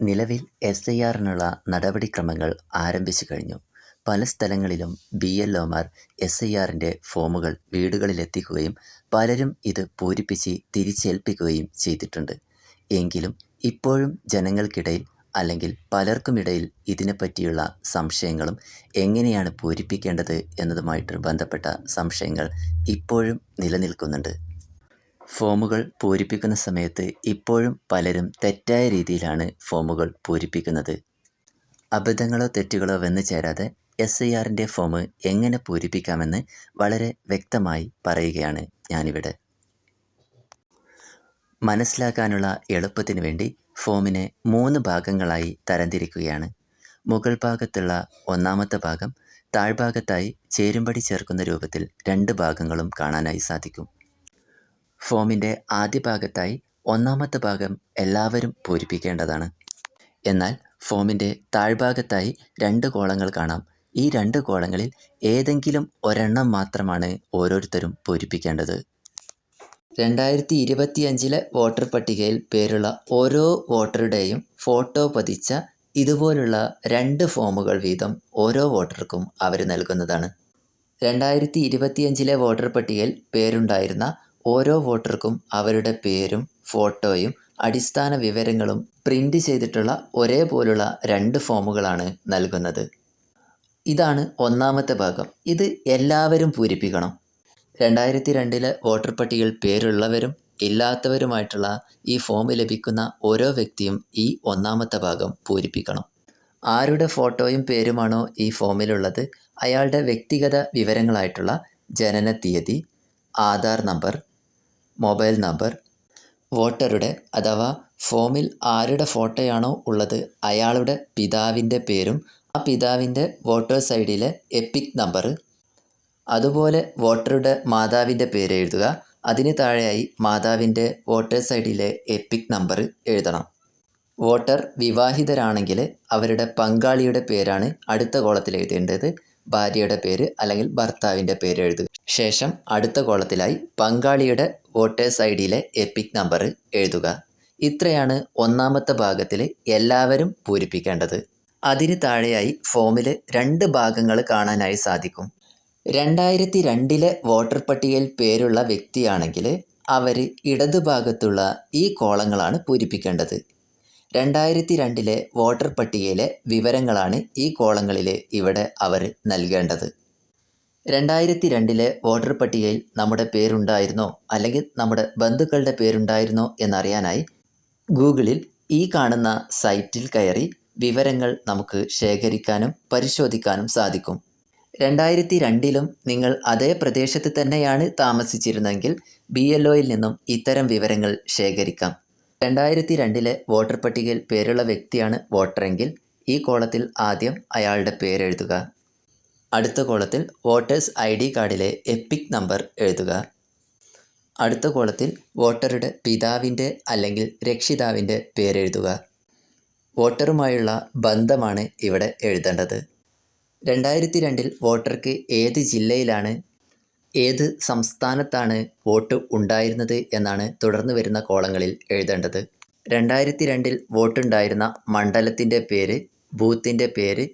നിലവിൽ S I ആറിനുള്ള നടപടിക്രമങ്ങൾ ആരംഭിച്ചു കഴിഞ്ഞു. പല സ്ഥലങ്ങളിലും ബി. എൽ. ഒമാർ എസ് ഐ ആറിന്റെ ഫോമുകൾ വീടുകളിലെത്തിക്കുകയും പലരും ഇത് പൂരിപ്പിച്ച് തിരിച്ചേൽപ്പിക്കുകയും ചെയ്തിട്ടുണ്ട്. എങ്കിലും ഇപ്പോഴും ജനങ്ങൾക്കിടയിൽ അല്ലെങ്കിൽ പലർക്കുമിടയിൽ ഇതിനെപ്പറ്റിയുള്ള സംശയങ്ങളും എങ്ങനെയാണ് പൂരിപ്പിക്കേണ്ടത് എന്നതുമായിട്ട് ബന്ധപ്പെട്ട സംശയങ്ങൾ ഇപ്പോഴും നിലനിൽക്കുന്നുണ്ട്. ഫോമുകൾ പൂരിപ്പിക്കുന്ന സമയത്ത് ഇപ്പോഴും പലരും തെറ്റായ രീതിയിലാണ് ഫോമുകൾ പൂരിപ്പിക്കുന്നത്. അബദ്ധങ്ങളോ തെറ്റുകളോ വന്നു ചേരാതെ എസ് ഐ ആറിന്റെ ഫോം എങ്ങനെ പൂരിപ്പിക്കാമെന്ന് വളരെ വ്യക്തമായി പറയുകയാണ് ഞാനിവിടെ. മനസ്സിലാക്കാനുള്ള എളുപ്പത്തിന് വേണ്ടി ഫോമിനെ മൂന്ന് ഭാഗങ്ങളായി തരംതിരിക്കുകയാണ്. മുകൾ ഭാഗത്തുള്ള ഒന്നാമത്തെ ഭാഗം താഴ്ഭാഗത്തായി ചേരുംപടി ചേർക്കുന്ന രൂപത്തിൽ രണ്ട് ഭാഗങ്ങളും കാണാനായി സാധിക്കും. ഫോമിന്റെ ആദ്യ ഭാഗത്തായി ഒന്നാമത്തെ ഭാഗം എല്ലാവരും പൂരിപ്പിക്കേണ്ടതാണ്. എന്നാൽ ഫോമിന്റെ താഴ്ഭാഗത്തായി രണ്ട് കോളങ്ങൾ കാണാം. ഈ രണ്ട് കോളങ്ങളിൽ ഏതെങ്കിലും ഒരെണ്ണം മാത്രമാണ് ഓരോരുത്തരും പൂരിപ്പിക്കേണ്ടത്. രണ്ടായിരത്തി ഇരുപത്തിയഞ്ചിലെ വോട്ടർ പട്ടികയിൽ പേരുള്ള ഓരോ വോട്ടറുടെയും ഫോട്ടോ പതിച്ച ഇതുപോലുള്ള രണ്ട് ഫോമുകൾ വീതം ഓരോ വോട്ടർക്കും അവർ നൽകുന്നതാണ്. രണ്ടായിരത്തി ഇരുപത്തിയഞ്ചിലെ വോട്ടർ പട്ടികയിൽ പേരുണ്ടായിരുന്ന ഓരോ വോട്ടർക്കും അവരുടെ പേരും ഫോട്ടോയും അടിസ്ഥാന വിവരങ്ങളും പ്രിന്റ് ചെയ്തിട്ടുള്ള ഒരേപോലുള്ള രണ്ട് ഫോമുകളാണ് നൽകുന്നത്. ഇതാണ് ഒന്നാമത്തെ ഭാഗം. ഇത് എല്ലാവരും പൂരിപ്പിക്കണം. രണ്ടായിരത്തി രണ്ടിലെ വോട്ടർ പട്ടികയിൽ പേരുള്ളവരും ഇല്ലാത്തവരുമായിട്ടുള്ള ഈ ഫോം ലഭിക്കുന്ന ഓരോ വ്യക്തിയും ഈ ഒന്നാമത്തെ ഭാഗം പൂരിപ്പിക്കണം. ആരുടെ ഫോട്ടോയും പേരുമാണോ ഈ ഫോമിലുള്ളത് അയാളുടെ വ്യക്തിഗത വിവരങ്ങളായിട്ടുള്ള ജനന തീയതി ആധാർ നമ്പർ, മൊബൈൽ നമ്പർ, വോട്ടറുടെ അഥവാ ഫോമിൽ ആരുടെ ഫോട്ടോയാണോ ഉള്ളത് അയാളുടെ പിതാവിന്റെ പേരും ആ പിതാവിന്റെ വോട്ടേഴ്സ് സൈഡിലെ എപ്പിക് നമ്പർ, അതുപോലെ വോട്ടറുടെ മാതാവിന്റെ പേര് എഴുതുക. അതിന് താഴെയായി മാതാവിന്റെ വോട്ടേഴ്സ് സൈഡിലെ എപ്പിക് നമ്പർ എഴുതണം. വോട്ടർ വിവാഹിതരാണെങ്കിൽ അവരുടെ പങ്കാളിയുടെ പേരാണ് അടുത്ത കോളത്തിൽ എഴുതേണ്ടത്. ഭാര്യയുടെ പേര് അല്ലെങ്കിൽ ഭർത്താവിന്റെ പേര് എഴുതുക. ശേഷം അടുത്ത കോളത്തിലായി പങ്കാളിയുടെ വോട്ടേഴ്സ് ഐ ഡിയിലെ എപ്പിക് നമ്പർ എഴുതുക. ഇത്രയാണ് ഒന്നാമത്തെ ഭാഗത്തിൽ എല്ലാവരും പൂരിപ്പിക്കേണ്ടത്. അതിന് താഴെയായി ഫോമിൽ രണ്ട് ഭാഗങ്ങൾ കാണാനായി സാധിക്കും. രണ്ടായിരത്തി രണ്ടിലെ വോട്ടർ പട്ടികയിൽ പേരുള്ള വ്യക്തിയാണെങ്കിൽ അവർ ഇടതുഭാഗത്തുള്ള ഈ കോളങ്ങളാണ് പൂരിപ്പിക്കേണ്ടത്. രണ്ടായിരത്തി രണ്ടിലെ വോട്ടർ പട്ടികയിലെ വിവരങ്ങളാണ് ഈ കോളങ്ങളിൽ ഇവിടെ അവർ നൽകേണ്ടത്. രണ്ടായിരത്തി രണ്ടിലെ വോട്ടർ പട്ടികയിൽ നമ്മുടെ പേരുണ്ടായിരുന്നോ അല്ലെങ്കിൽ നമ്മുടെ ബന്ധുക്കളുടെ പേരുണ്ടായിരുന്നോ എന്നറിയാനായി ഗൂഗിളിൽ ഈ കാണുന്ന സൈറ്റിൽ കയറി വിവരങ്ങൾ നമുക്ക് ശേഖരിക്കാനും പരിശോധിക്കാനും സാധിക്കും. രണ്ടായിരത്തി രണ്ടിലും നിങ്ങൾ അതേ പ്രദേശത്ത് തന്നെയാണ് താമസിച്ചിരുന്നെങ്കിൽ ബി. എൽ. ഒയിൽ നിന്നും ഇത്തരം വിവരങ്ങൾ ശേഖരിക്കാം. രണ്ടായിരത്തി രണ്ടിലെ വോട്ടർ പട്ടികയിൽ പേരുള്ള വ്യക്തിയാണ് വോട്ടറെങ്കിൽ ഈ കോളത്തിൽ ആദ്യം അയാളുടെ പേരെഴുതുക. അടുത്ത കോളത്തിൽ വോട്ടേഴ്സ് ഐ ഡി കാർഡിലെ എപ്പിക് നമ്പർ എഴുതുക. അടുത്ത കോളത്തിൽ വോട്ടറുടെ പിതാവിന്റെ അല്ലെങ്കിൽ രക്ഷിതാവിന്റെ പേരെഴുതുക. വോട്ടറുമായുള്ള ബന്ധമാണ് ഇവിടെ എഴുതേണ്ടത്. രണ്ടായിരത്തി രണ്ടിൽ വോട്ടർക്ക് ഏത് ജില്ലയിലാണ്, ഏത് സംസ്ഥാനത്താണ് വോട്ട് ഉണ്ടായിരുന്നത് എന്നാണ് തുടർന്ന് വരുന്ന കോളങ്ങളിൽ എഴുതേണ്ടത്. രണ്ടായിരത്തി രണ്ടിൽ വോട്ടുണ്ടായിരുന്ന മണ്ഡലത്തിന്റെ പേര്, ബൂത്തിന്റെ പേര്,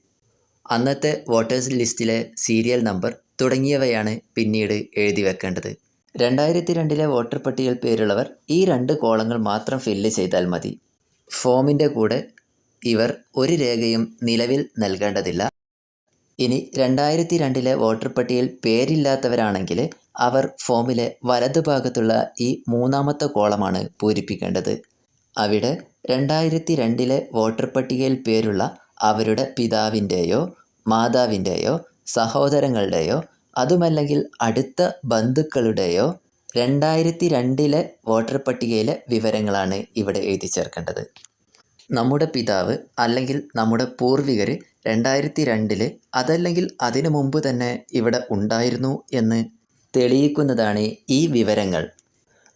അന്നത്തെ വോട്ടേഴ്സ് ലിസ്റ്റിലെ സീരിയൽ നമ്പർ തുടങ്ങിയവയാണ് പിന്നീട് എഴുതി വെക്കേണ്ടത്. രണ്ടായിരത്തി രണ്ടിലെ വോട്ടർ പട്ടികയിൽ പേരുള്ളവർ ഈ രണ്ട് കോളങ്ങൾ മാത്രം ഫില്ല് ചെയ്താൽ മതി. ഫോമിന്റെ കൂടെ ഇവർ ഒരു രേഖയും നിലവിൽ നൽകേണ്ടതില്ല. ഇനി രണ്ടായിരത്തി രണ്ടിലെ വോട്ടർ പട്ടികയിൽ പേരില്ലാത്തവരാണെങ്കിൽ അവർ ഫോമിലെ വലതുഭാഗത്തുള്ള ഈ മൂന്നാമത്തെ കോളമാണ് പൂരിപ്പിക്കേണ്ടത്. അവിടെ രണ്ടായിരത്തി രണ്ടിലെ വോട്ടർ പട്ടികയിൽ പേരുള്ള അവരുടെ പിതാവിന്റെയോ മാതാവിന്റെയോ സഹോദരങ്ങളുടെയോ അതുമല്ലെങ്കിൽ അടുത്ത ബന്ധുക്കളുടെയോ രണ്ടായിരത്തി രണ്ടിലെ വോട്ടർ പട്ടികയിലെ വിവരങ്ങളാണ് ഇവിടെ എഴുതിച്ചേർക്കേണ്ടത്. നമ്മുടെ പിതാവ് അല്ലെങ്കിൽ നമ്മുടെ പൂർവികർ രണ്ടായിരത്തി രണ്ടിൽ അതല്ലെങ്കിൽ അതിനു മുമ്പ് തന്നെ ഇവിടെ ഉണ്ടായിരുന്നു എന്ന് തെളിയിക്കുന്നതാണ് ഈ വിവരങ്ങൾ.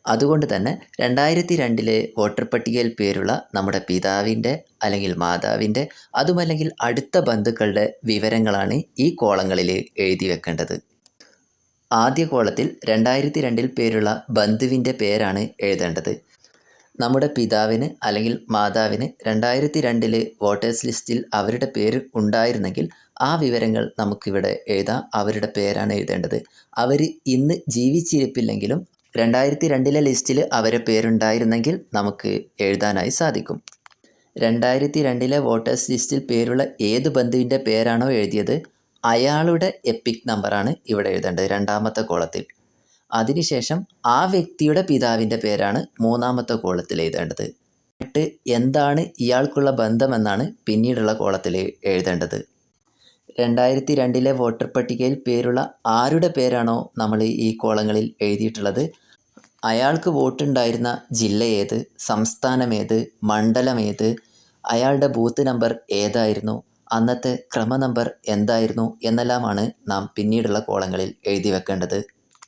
അതുകൊണ്ട് തന്നെ രണ്ടായിരത്തി രണ്ടിലെ വോട്ടർ പട്ടികയിൽ പേരുള്ള നമ്മുടെ പിതാവിന്റെ അല്ലെങ്കിൽ മാതാവിന്റെ അതുമല്ലെങ്കിൽ അടുത്ത ബന്ധുക്കളുടെ വിവരങ്ങളാണ് ഈ കോളങ്ങളിൽ എഴുതി വെക്കേണ്ടത്. ആദ്യ കോളത്തിൽ രണ്ടായിരത്തി രണ്ടിൽ പേരുള്ള ബന്ധുവിന്റെ പേരാണ് എഴുതേണ്ടത്. നമ്മുടെ പിതാവിന് അല്ലെങ്കിൽ മാതാവിന് രണ്ടായിരത്തി രണ്ടിലെ വോട്ടേഴ്സ് ലിസ്റ്റിൽ അവരുടെ പേര് ഉണ്ടായിരുന്നെങ്കിൽ ആ വിവരങ്ങൾ നമുക്കിവിടെ എഴുതാം. അവരുടെ പേരാണ് എഴുതേണ്ടത്. അവർ ഇന്ന് ജീവിച്ചിരിപ്പില്ലെങ്കിലും രണ്ടായിരത്തി രണ്ടിലെ ലിസ്റ്റിൽ അവരുടെ പേരുണ്ടായിരുന്നെങ്കിൽ നമുക്ക് എഴുതാനായി സാധിക്കും. രണ്ടായിരത്തി രണ്ടിലെ വോട്ടേഴ്സ് ലിസ്റ്റിൽ പേരുള്ള ഏത് ബന്ധുവിന്റെ പേരാണോ എഴുതിയത്? അയാളുടെ എപ്പിക് നമ്പറാണ് ഇവിടെ എഴുതേണ്ടത് രണ്ടാമത്തെ കോളത്തിൽ. അതിനുശേഷം ആ വ്യക്തിയുടെ പിതാവിന്റെ പേരാണ് മൂന്നാമത്തെ കോളത്തിൽ എഴുതേണ്ടത്. എന്നിട്ട് എന്താണ് ഇയാൾക്കുള്ള ബന്ധമെന്നാണ് പിന്നീടുള്ള കോളത്തിൽ എഴുതേണ്ടത്. രണ്ടായിരത്തി രണ്ടിലെ വോട്ടർ പട്ടികയിൽ പേരുള്ള ആരുടെ പേരാണോ നമ്മൾ ഈ കോളങ്ങളിൽ എഴുതിയിട്ടുള്ളത്? അയാൾക്ക് വോട്ടുണ്ടായിരുന്ന ജില്ല ഏത്? സംസ്ഥാനം ഏത്? മണ്ഡലം ഏത്? അയാളുടെ ബൂത്ത് നമ്പർ ഏതായിരുന്നു? അന്നത്തെ ക്രമ നമ്പർ എന്തായിരുന്നു? എന്നെല്ലാമാണ് നാം പിന്നീടുള്ള കോളങ്ങളിൽ എഴുതി വെക്കേണ്ടത്.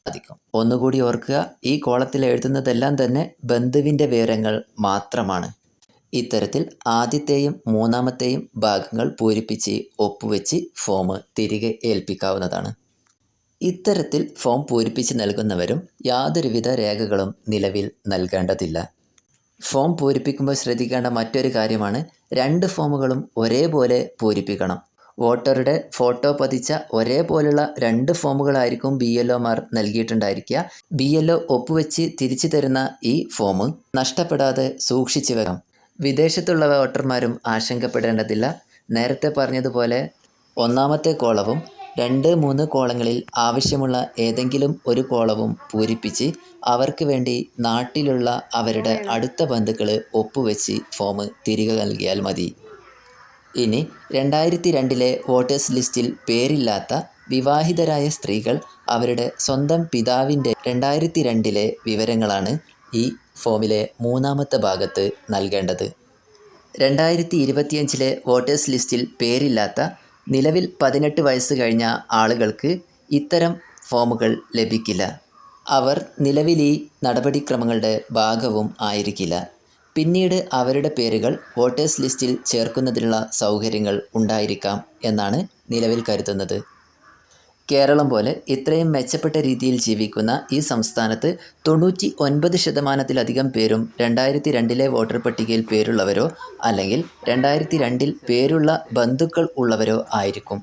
സാധിക്കും. ഒന്നുകൂടി ഓർക്കുക ഈ കോളത്തിൽ എഴുതുന്നതെല്ലാം തന്നെ ബന്ധുവിന്റെ വിവരങ്ങൾ മാത്രമാണ്. ഇത്തരത്തിൽ ആദ്യത്തെയും മൂന്നാമത്തെയും ഭാഗങ്ങൾ പൂരിപ്പിച്ച് ഒപ്പുവെച്ച് ഫോം തിരികെ ഏൽപ്പിക്കാവുന്നതാണ്. ഇത്തരത്തിൽ ഫോം പൂരിപ്പിച്ച് നൽകുന്നവരും യാതൊരുവിധ രേഖകളും നിലവിൽ നൽകേണ്ടതില്ല. ഫോം പൂരിപ്പിക്കുമ്പോൾ ശ്രദ്ധിക്കേണ്ട മറ്റൊരു കാര്യമാണ് രണ്ട് ഫോമുകളും ഒരേപോലെ പൂരിപ്പിക്കണം. വോട്ടറുടെ ഫോട്ടോ പതിച്ച ഒരേപോലുള്ള രണ്ട് ഫോമുകളായിരിക്കും ബി എൽ ഒമാർ നൽകിയിട്ടുണ്ടായിരിക്കുക. ബി എൽ ഒ ഒപ്പുവെച്ച് തിരിച്ചു തരുന്ന ഈ ഫോം നഷ്ടപ്പെടാതെ സൂക്ഷിച്ചു വെക്കാം. വിദേശത്തുള്ള വോട്ടർമാരും ആശങ്കപ്പെടേണ്ടതില്ല. നേരത്തെ പറഞ്ഞതുപോലെ ഒന്നാമത്തെ കോളവും രണ്ട് മൂന്ന് കോളങ്ങളിൽ ആവശ്യമുള്ള ഏതെങ്കിലും ഒരു കോളവും പൂരിപ്പിച്ച് അവർക്ക് വേണ്ടി നാട്ടിലുള്ള അവരുടെ അടുത്ത ബന്ധുക്കൾ ഒപ്പുവെച്ച് ഫോം തിരികെ നൽകിയാൽ മതി. ഇനി രണ്ടായിരത്തി രണ്ടിലെ വോട്ടേഴ്സ് ലിസ്റ്റിൽ പേരില്ലാത്ത വിവാഹിതരായ സ്ത്രീകൾ അവരുടെ സ്വന്തം പിതാവിന്റെ രണ്ടായിരത്തി രണ്ടിലെ വിവരങ്ങളാണ് ഈ ഫോമിലെ മൂന്നാമത്തെ ഭാഗത്ത് നൽകേണ്ടത്. രണ്ടായിരത്തി ഇരുപത്തിയഞ്ചിലെ വോട്ടേഴ്സ് ലിസ്റ്റിൽ പേരില്ലാത്ത നിലവിൽ പതിനെട്ട് വയസ്സ് കഴിഞ്ഞ ആളുകൾക്ക് ഇത്തരം ഫോമുകൾ ലഭിക്കില്ല. അവർ നിലവിൽ ഈ നടപടിക്രമങ്ങളുടെ ഭാഗവും ആയിരിക്കില്ല. പിന്നീട് അവരുടെ പേരുകൾ വോട്ടേഴ്സ് ലിസ്റ്റിൽ ചേർക്കുന്നതിനുള്ള സൗകര്യങ്ങൾ ഉണ്ടായിരിക്കാം എന്നാണ് നിലവിൽ കരുതുന്നത്. കേരളം പോലെ ഇത്രയും മെച്ചപ്പെട്ട രീതിയിൽ ജീവിക്കുന്ന ഈ സംസ്ഥാനത്ത് തൊണ്ണൂറ്റി ഒൻപത് ശതമാനത്തിലധികം പേരും രണ്ടായിരത്തി രണ്ടിലെ വോട്ടർ പട്ടികയിൽ പേരുള്ളവരോ അല്ലെങ്കിൽ രണ്ടായിരത്തി രണ്ടിൽ പേരുള്ള ബന്ധുക്കൾ ഉള്ളവരോ ആയിരിക്കും.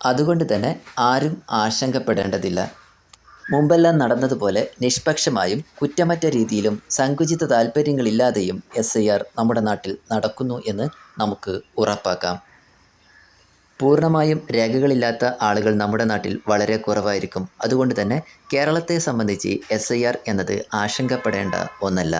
അതുകൊണ്ട് തന്നെ ആരും ആശങ്കപ്പെടേണ്ടതില്ല. മുമ്പെല്ലാം നടന്നതുപോലെ നിഷ്പക്ഷമായും കുറ്റമറ്റ രീതിയിലും സങ്കുചിത താല്പര്യങ്ങളില്ലാതെയും എസ് ഐ ആർ നമ്മുടെ നാട്ടിൽ നടക്കുന്നു എന്ന് നമുക്ക് ഉറപ്പാക്കാം. പൂർണമായും രേഖകളില്ലാത്ത ആളുകൾ നമ്മുടെ നാട്ടിൽ വളരെ കുറവായിരിക്കും. അതുകൊണ്ട് തന്നെ കേരളത്തെ സംബന്ധിച്ച് എസ് ഐ ആർ എന്നത് ആശങ്കപ്പെടേണ്ട ഒന്നല്ല.